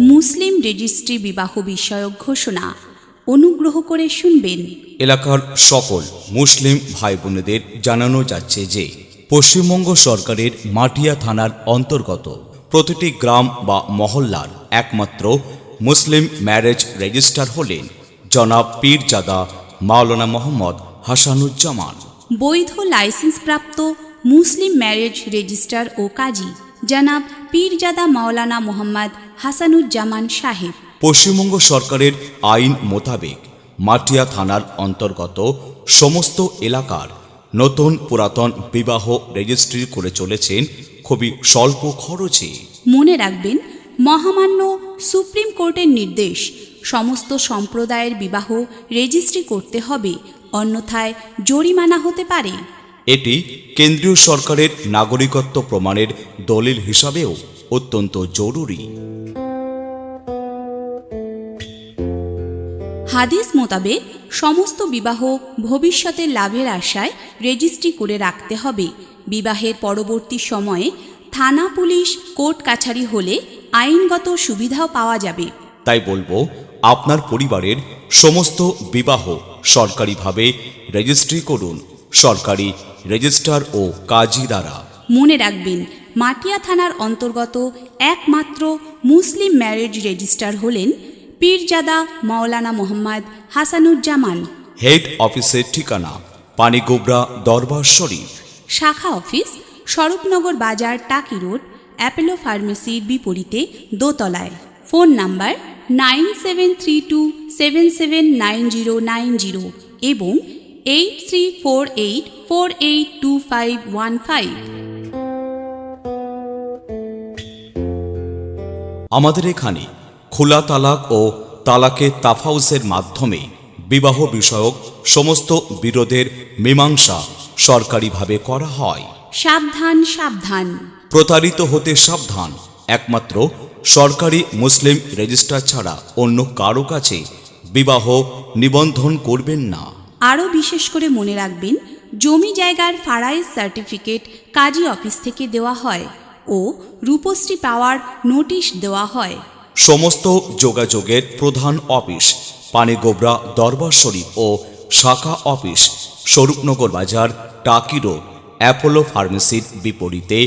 মুসলিম registry বিবাহ বিষয়ক ঘোষণা অনুগ্রহ করে শুনবেন। এলাকার সকল মুসলিম ভাই বোনেদের জানানো যাচ্ছে যে পশ্চিমবঙ্গ সরকারের মাটিয়া থানার অন্তর্গত প্রতিটি গ্রাম বা মহল্লার একমাত্র মুসলিম ম্যারেজ রেজিস্ট্রার হলেন জনাব পীরজাদা মাওলানা মোহাম্মদ হাসানুজ্জামান। বৈধ লাইসেন্সপ্রাপ্ত মুসলিম ম্যারেজ রেজিস্ট্রার ও কাজী জনাব পীরজাদা মাওলানা মোহাম্মদ হাসানুজ্জামান সাহেব। পশ্চিমবঙ্গ সরকারের আইন মোতাবেক মাটিয়া থানার অন্তর্গত সমস্ত এলাকার নতুন পুরাতন বিবাহ রেজিস্ট্রি করে চলেছেন খুবই স্বল্প খরচে। মনে রাখবেন মহামান্য সুপ্রিম কোর্টের নির্দেশ সমস্ত সম্প্রদায়ের বিবাহ রেজিস্ট্রি করতে হবে অন্যথায় জরিমানা হতে পারে। এটি কেন্দ্রীয় সরকারের নাগরিকত্ব প্রমাণের দলিল হিসাবেও অত্যন্ত জরুরি। হাদিস মোতাবেক সমস্ত বিবাহ ভবিষ্যতের লাভের আশায় রেজিস্ট্রি করে রাখতে হবে। বিবাহের পরবর্তী সময়ে থানা পুলিশ কোর্ট কাছারি হলে আইনগত সুবিধাও পাওয়া যাবে। তাই বলব আপনার পরিবারের সমস্ত বিবাহ সরকারিভাবে রেজিস্ট্রি করুন। সরকারি রেজিস্ট্রার ও কাজী দ্বারা। মনে রাখবেন মাটিয়া থানার অন্তর্গত একমাত্র মুসলিম ম্যারেজ রেজিস্ট্রার হলেন পীরজাদা মাওলানা মোহাম্মদ হাসানুজ্জামান। হেড অফিসের ঠিকানা পানিগোবরা দরবার শরীফ। শাখা অফিস স্বরূপনগর বাজার টাকি রোড অ্যাপেলো ফার্মেসির বিপরীতে দোতলায়। Phone number nine seven three two seven seven nine zero nine zero এবং eight three four eight four eight two five one five আমাদের এখানে খোলা তালাক ও তালাকে তাফাউসের মাধ্যমে বিবাহ বিষয়ক সমস্ত বিরোধের মীমাংসা সরকারিভাবে করা হয়। সাবধান সাবধান। প্রতারিত হতে সাবধান একমাত্র সরকারি মুসলিম রেজিস্ট্রার ছাড়া অন্য কারও কাছে বিবাহ নিবন্ধন করবেন না। আরও বিশেষ করে মনে রাখবেন জমি জায়গার ফারাইজ সার্টিফিকেট কাজী অফিস থেকে দেওয়া হয় ও রূপশ্রী পাওয়ার নোটিশ দেওয়া হয়। সমস্ত যোগাযোগের প্রধান অফিস পানিগোবরা দরবার শরীফ ও শাখা অফিস স্বরূপনগর বাজার টাকি রোড অ্যাপোলো ফার্মেসির বিপরীতে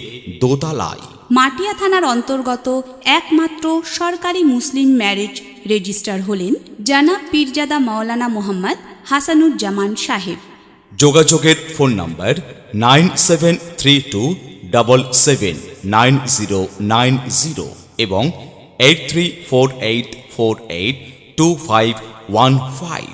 দোতলায়। মাটিয়া থানার অন্তর্গত একমাত্র সরকারি মুসলিম ম্যারেজ রেজিস্ট্রার হলেন জানাব পীরজাদা মাওলানা মোহাম্মদ হাসানুজ্জামান সাহেব। যোগাযোগের phone number nine seven three two double seven nine zero nine zero এবং eight three four eight four eight two five one five.